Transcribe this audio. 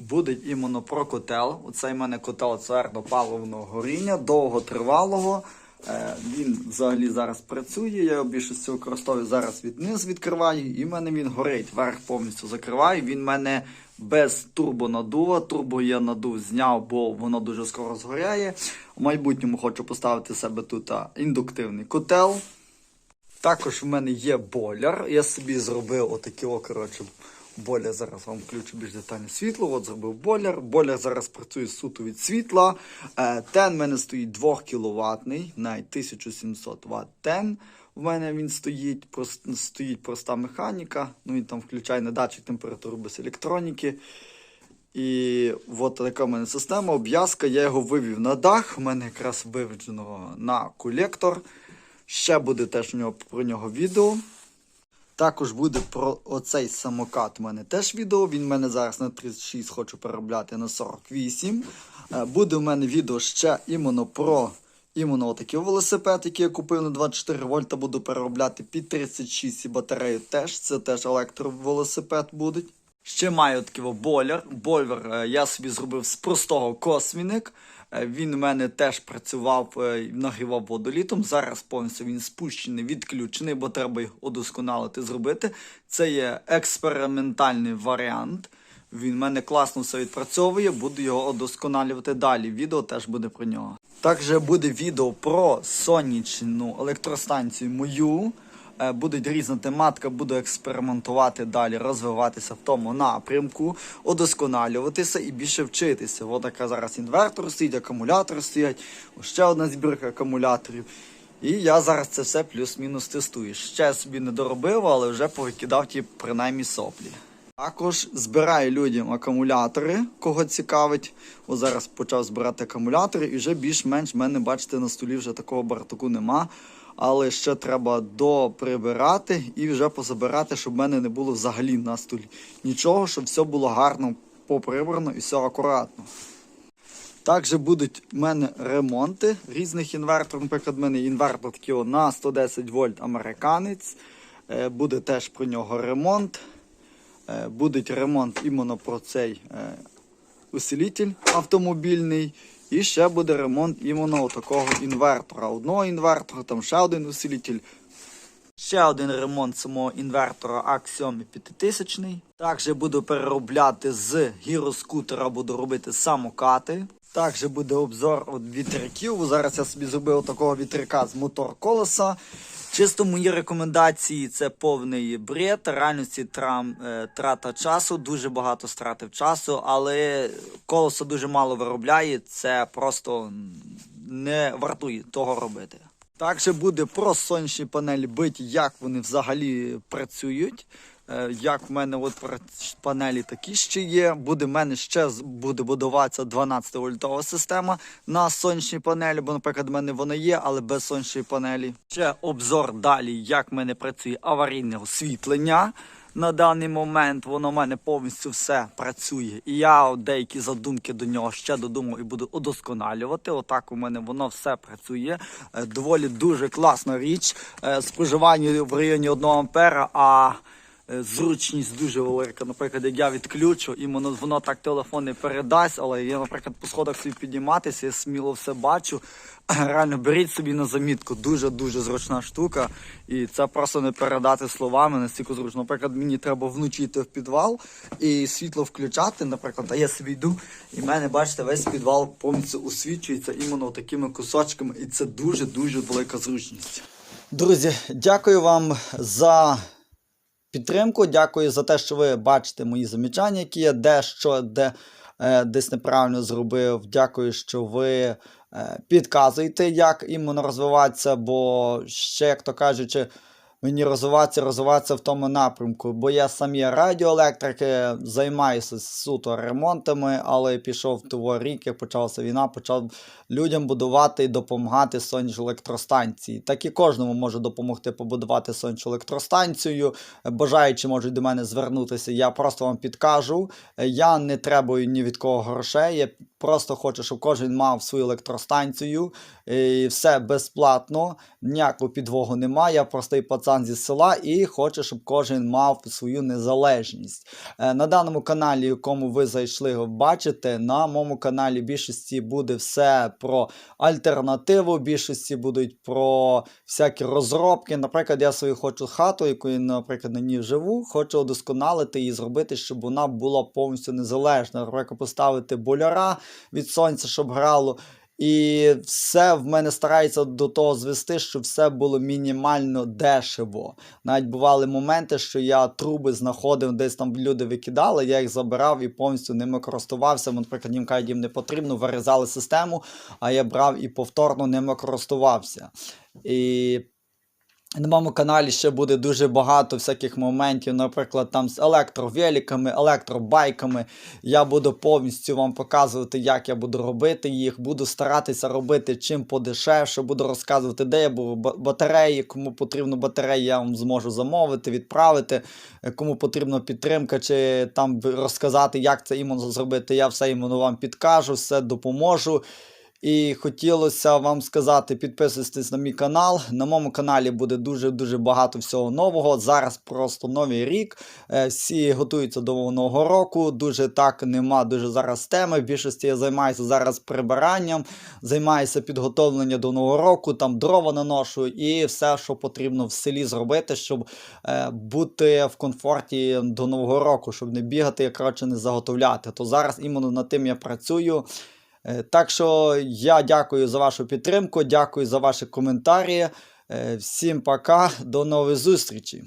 буде іменно про котел. Оцей мене котел твердопаливного горіння, довготривалого. Е, Він взагалі зараз працює. Я його більшості використовую зараз від низ відкриваю, і в мене він горить. Верх повністю закриваю. Він мене без турбонадува. Турбо я надув зняв, бо воно дуже скоро згоряє. У майбутньому хочу поставити себе тут індуктивний котел. Також в мене є бойлер. Я собі зробив отакі, коротше, бойлер. Зараз вам включу більш детальне світло. От зробив бойлер. Бойлер зараз працює суто від світла. Е, Тен в мене стоїть 2 кВт, навіть 1700 Вт тен. В мене він стоїть, прос- стоїть проста механіка. Ну він там включає на датчик температури без електроніки. І от така в мене система, обв'язка. Я його вивів на дах. У мене якраз виведено на колектор. Ще буде теж в нього, про нього відео. Також буде про оцей самокат. У мене теж відео. Він в мене зараз на 36 хочу переробляти на 48. Е, Буде в мене відео ще іменно про іменно отакий велосипед, який я купив на 24 вольта. Буду переробляти під 36 і батарею теж. Це теж електровелосипед буде. Ще маю такий во бойлер. Бойлер е, я собі зробив з простого косміник. Е, Він у мене теж працював, е, нагрівав воду літом. Зараз повністю він спущений, відключений, бо треба їх удосконалити зробити. Це є експериментальний варіант. Він в мене класно все відпрацьовує, буду його удосконалювати далі. Відео теж буде про нього. Також буде відео про сонячну електростанцію мою. Е, Буде різна тематика, буду експериментувати далі, розвиватися в тому напрямку, удосконалюватися і більше вчитися. Ось така зараз інвертор стоїть, акумулятор стоять, ще одна збірка акумуляторів. І я зараз це все плюс-мінус тестую. Ще собі не доробив, але вже повикидав ті принаймні соплі. Також збираю людям акумулятори, кого цікавить. Ось зараз почав збирати акумулятори, і вже більш-менш мене, бачите, на столі вже такого бартаку нема. Але ще треба доприбирати і вже позабирати, щоб в мене не було взагалі на столі нічого, щоб все було гарно поприбрано і все акуратно. Також будуть в мене ремонти різних інверторів. Наприклад, в мене інвертор такий на 110 вольт американець. Е, Буде теж про нього ремонт. Е, Буде ремонт іменно про цей е, усилитель автомобільний. І ще буде ремонт іменно такого інвертора. Одного інвертора, там ще один усилитель. Ще один ремонт самого інвертора Axiom 5000. Також буду переробляти з гіроскутера, буду робити самокати. Також буде обзор від вітряків. Зараз я собі зробив такого вітряка з мотор колеса. Чисто мої рекомендації це повний бред. Реальності трам, е, трата часу, дуже багато стратив часу, але колесо дуже мало виробляє. Це просто не вартує того робити. Також буде про сонячні панелі бить, як вони взагалі працюють. Е, Як в мене от панелі такі ще є. Буде в мене ще буде будуватися 12 вольтова система на сонячні панелі, бо, наприклад, в мене вона є, але без сонячної панелі. Ще обзор далі, як в мене працює аварійне освітлення. На даний момент воно в мене повністю все працює. І я деякі задумки до нього ще додумав і буду удосконалювати. Отак у мене воно все працює. Е, Доволі дуже класна річ. Е, Споживання в районі 1 ампера, а зручність дуже велика. Наприклад, як я відключу, і воно, воно так телефон не передасть, але я, наприклад, по сходах собі підніматися, я сміло все бачу. Реально беріть собі на замітку, дуже-дуже зручна штука. І це просто не передати словами настільки зручно. Наприклад, мені треба вночі йти в підвал і світло включати, наприклад, а я собі йду, і в мене, бачите, весь підвал повністю освічується іменно такими кусочками, і це дуже-дуже велика зручність. Друзі, дякую вам за підтримку. Дякую за те, що ви бачите мої замічання, які я дещо де, е, десь неправильно зробив. Дякую, що ви е, підказуєте, як іменно розвиватися, бо ще, як то кажучи, мені розвиватися, розвиватися в тому напрямку. Бо я сам є радіоелектрик, е, займаюся суто ремонтами, але пішов того рік, як почалася війна, почав людям будувати і допомагати сонячні електростанції. Так і кожному може допомогти побудувати сонячну електростанцію. Бажаючи можуть до мене звернутися, я просто вам підкажу. Е, Я не требую ні від кого грошей. Я просто хочу, щоб кожен мав свою електростанцію. І все безплатно, ніякого підвогу немає. Я простий пацан зі села і хочу, щоб кожен мав свою незалежність. Е, На даному каналі, якому ви зайшли, бачите, на моєму каналі більшості буде все про альтернативу, більшості будуть про всякі розробки. Наприклад, я свою хочу хату, яку я, наприклад, на ній живу, хочу удосконалити і зробити, щоб вона була повністю незалежна. Наприклад, поставити боляра від сонця, щоб грало. І все в мене старається до того звести, щоб все було мінімально дешево. Навіть бували моменти, що я труби знаходив, десь там люди викидали, я їх забирав і повністю ними користувався. Наприклад, їм кажуть, їм не потрібно, вирізали систему, а я брав і повторно ними користувався. І на моєму каналі ще буде дуже багато всяких моментів, наприклад, там з електровеликами, електробайками. Я буду повністю вам показувати, як я буду робити їх. Буду старатися робити чим подешевше. Буду розказувати, де я буду батареї. Кому потрібно батареї, я вам зможу замовити, відправити. Кому потрібна підтримка, чи там розказати, як це іменно зробити. Я все іменно вам підкажу, все допоможу. І хотілося вам сказати, підписуйтесь на мій канал. На моєму каналі буде дуже-дуже багато всього нового. Зараз просто новий рік. Е, Всі готуються до нового року. Дуже так нема дуже зараз теми. В більшості я займаюся зараз прибиранням, займаюся підготовленням до нового року, там дрова наношу і все, що потрібно в селі зробити, щоб е, бути в комфорті до нового року, щоб не бігати коротше не заготовляти. То зараз іменно над тим я працюю. Е, Так що я дякую за вашу підтримку, дякую за ваші коментарі. Е, Всім пока, до нових зустрічей.